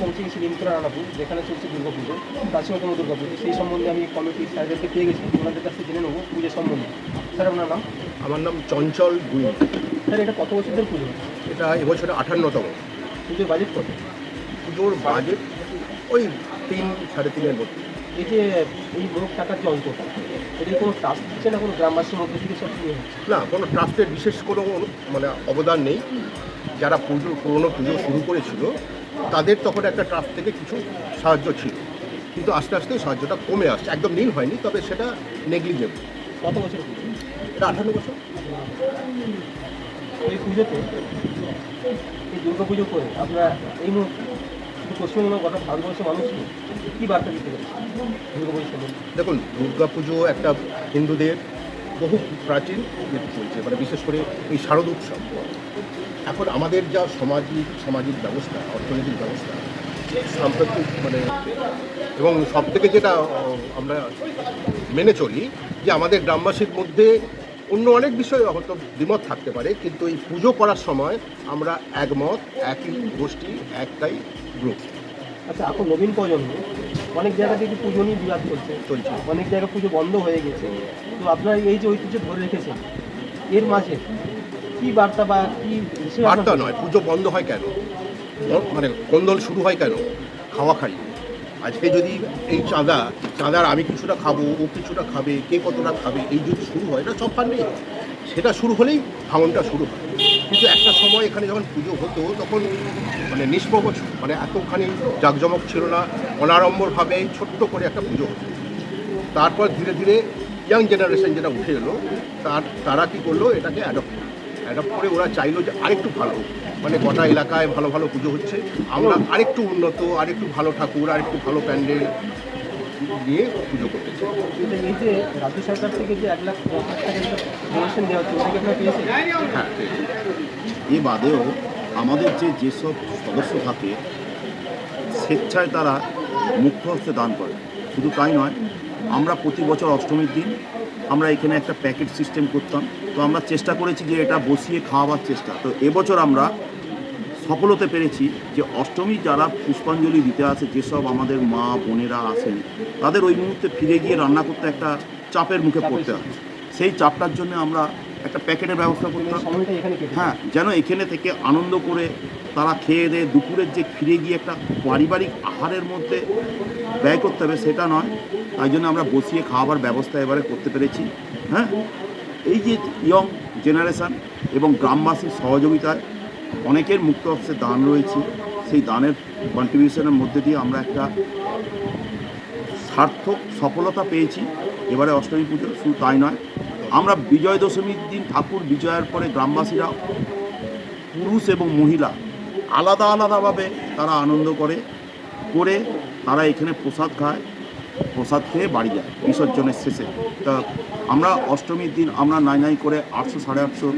পৌঁছে গেছি লিমতলা রানাপুর, যেখানে চলছে দুর্গা সেই সম্বন্ধে আমি কমিটির স্যারদেরকে পেয়ে গেছি। ওনাদের কাছে জেনে নেব পুজো সম্বন্ধে। স্যার আপনার নাম? আমার নাম চঞ্চল গুই। স্যার এটা কত বছর ধরে পুজো? এটা এবছরে আঠান্নতম। পুজোর বাজেট কত? পুজোর বাজেট ওই তিন সাড়ে তিনের মধ্যে এই যে এই মোট টাকার যে অঙ্কটা এটা কোনো ট্রাস্ট দিচ্ছে না কোনো গ্রামবাসীর মধ্যে থেকে সব না কোনো ট্রাস্টের বিশেষ কোনো মানে অবদান নেই। যারা পুজো পুরনো পুজো শুরু করেছিল তাদের তখন একটা ট্রাস্ট থেকে কিছু সাহায্য ছিল। কিন্তু আস্তে আস্তে সাহায্যটা কমে আসছে। একদম নীল হয়নি তবে সেটা নেগলিজেবল কত বছর আঠান্ন বছর। এই পুজোতে এই দুর্গা পুজো করে আপনারা এই মুহূর্তে শুধু পশ্চিমবঙ্গ গোটা ভারতবর্ষের মানুষকে কী বার্তা দিতে দেখুন দুর্গা পুজো একটা হিন্দুদের বহু প্রাচীন চলছে মানে বিশেষ করে এই শারদ উৎসব। এখন আমাদের যা সামাজিক সামাজিক ব্যবস্থা অর্থনৈতিক ব্যবস্থা সাম্প্রতিক মানে এবং সব থেকে যেটা আমরা মেনে চলি যে আমাদের গ্রামবাসীর মধ্যে অন্য অনেক বিষয়ে হয়তো দ্বিমত থাকতে পারে কিন্তু এই পুজো করার সময় আমরা একমত একই গোষ্ঠী একটাই গ্রুপ আচ্ছা এখন নবীন প্রজন্ম অনেক জায়গাতে কিন্তু পুজো নিয়ে বিবাদ করছে চলছে। অনেক জায়গায় পুজো বন্ধ হয়ে গেছে। তো আপনারা এই যে ঐতিহ্য ধরে রেখেছেন এর মাঝে কি বার্তা বা কি বার্তা নয় পুজো বন্ধ হয় কেন? মানে কোন্দল শুরু হয় কেন? খাওয়া খাই আজকে যদি এই চাঁদা, চাঁদার আমি কিছুটা খাব, ও কিছুটা খাবে, কে কতটা খাবে, এই যদি শুরু হয়, এটা সব নেই সেটা শুরু হলেই ভাঙনটা শুরু হয়। কিন্তু একটা সময় এখানে যখন পুজো হতো, তখন মানে নিষ্প্রভ মানে এতখানি জাঁকজমক ছিল না। অনাড়ম্বরভাবে ছোট্ট করে একটা পুজো হতো। তারপর ধীরে ধীরে ইয়াং জেনারেশন যেটা উঠে এলো, তার, তারা কী করল, এটাকে অ্যাডপ্ট অ্যাডপ্ট করে ওরা চাইলো যে আরেকটু ভালো। মানে গোটা এলাকায় ভালো ভালো পুজো হচ্ছে। আমরা আরেকটু উন্নত আরেকটু ভালো ঠাকুর আরেকটু ভালো প্যান্ডেল দিয়ে পুজো করতে চাই। রাজ্য সরকার থেকে যে এক লাখ হ্যাঁ এ বাদেও আমাদের যে যেসব সদস্য থাকে স্বেচ্ছায় তারা মুক্ত হস্তে দান করে। শুধু তাই নয় আমরা প্রতি বছর অষ্টমীর দিন আমরা এখানে একটা প্যাকেট সিস্টেম করতাম। তো আমরা চেষ্টা করেছি যে এটা বসিয়ে খাওয়াবার চেষ্টা। তো এবছর আমরা সফল হতে পেরেছি যে অষ্টমী যারা পুষ্পাঞ্জলি দিতে আসে, যেসব আমাদের মা বোনেরা আসেন, তাদের ওই মুহূর্তে ফিরে গিয়ে রান্না করতে একটা চাপের মুখে পড়তে হয়। সেই চাপটার জন্য আমরা একটা প্যাকেটের ব্যবস্থা কেটে হ্যাঁ যেন এখানে থেকে আনন্দ করে তারা খেয়ে দেয়ে দুপুরের যে ফিরে গিয়ে একটা পারিবারিক আহারের মধ্যে ব্যয় করতে হবে সেটা নয়। তাই জন্য আমরা বসিয়ে খাওয়াবার ব্যবস্থা এবারে করতে পেরেছি। হ্যাঁ এই যে ইয়ং জেনারেশান এবং গ্রামবাসীর সহযোগিতায় অনেকের মুক্ত অংশে দান রয়েছে। সেই দানের কন্ট্রিবিউশনের মধ্যে দিয়ে আমরা একটা সার্থক সফলতা পেয়েছি। এবারে অষ্টমী পুজো শুধু তাই নয় আমরা বিজয় দশমীর দিন ঠাকুর বিজয়ের পরে গ্রামবাসীরা, পুরুষ এবং মহিলা আলাদা আলাদাভাবে তারা আনন্দ করে করে তারা এখানে প্রসাদ খায়, প্রসাদ খেয়ে বাড়ি যায় বিসর্জনের শেষে। তা আমরা অষ্টমীর দিন আমরা নাই নাই করে আটশো সাড়ে আটশো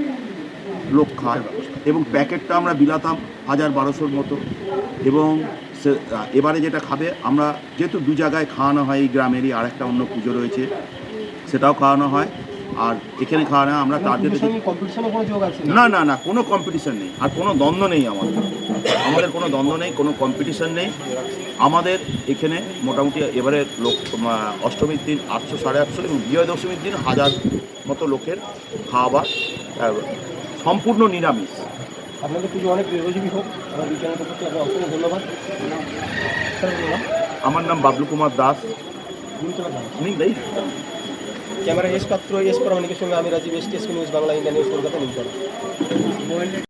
লোক খায় এবং প্যাকেটটা আমরা বিলাতাম হাজার বারোশোর মতো এবং সে- এবারে যেটা খাবে, আমরা যেহেতু দু জায়গায় খাওয়ানো হয় এই গ্রামেরই আর একটা অন্য পুজো রয়েছে, সেটাও খাওয়ানো হয়। আর এখানে খাওয়ানো হয় আমরা আছে? না না না কোনো কম্পিটিশন নেই। আর কোনো দ্বন্দ্ব নেই আমাদের। আমাদের কোনো দ্বন্দ্ব নেই কোনো কম্পিটিশন নেই। আমাদের এখানে মোটামুটি এবারে লোক অষ্টমীর দিন আটশো সাড়ে আটশো এবং বিজয় দশমীর দিন হাজার মতো লোকের আহ, সম্পূর্ণ নিরামিষ। আপনাদের পুজো অনেক দীর্ঘজীবী হোক আমার আপনার অসংখ্য ধন্যবাদ। আমার নাম বাবলু কুমার দাস। আমি ক্যামেরা এস পাত্র এস প্রামাণিকের সঙ্গে আমি Rajib S T news Bangla India news Kolkata news